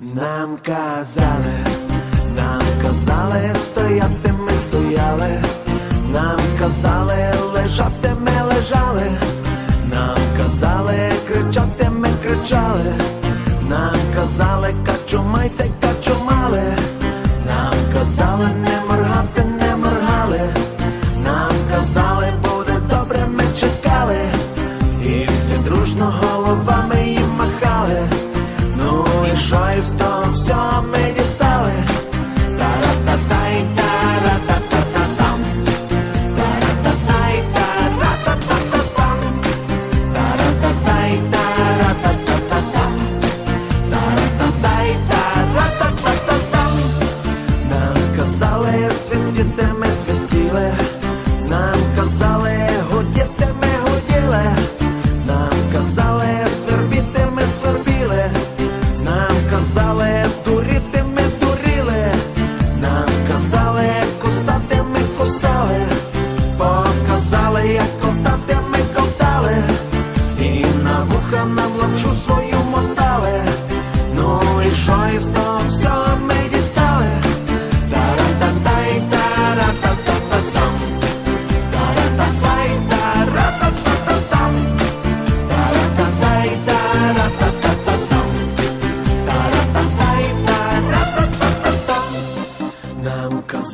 Нам казали, нам казали, стояти ми стояли, нам казали, лежати ми лежали, нам казали, кричати ми кричали, нам казали, качумайте, качумали, нам казали, нема. все ми дістали. Та-ра-та-тай-та-ра-та-та-та-там. тай, тарата-та-та-та-тай-тара там касала я свистита, ми свистіли.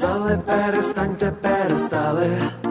казали, перестаньте перестали.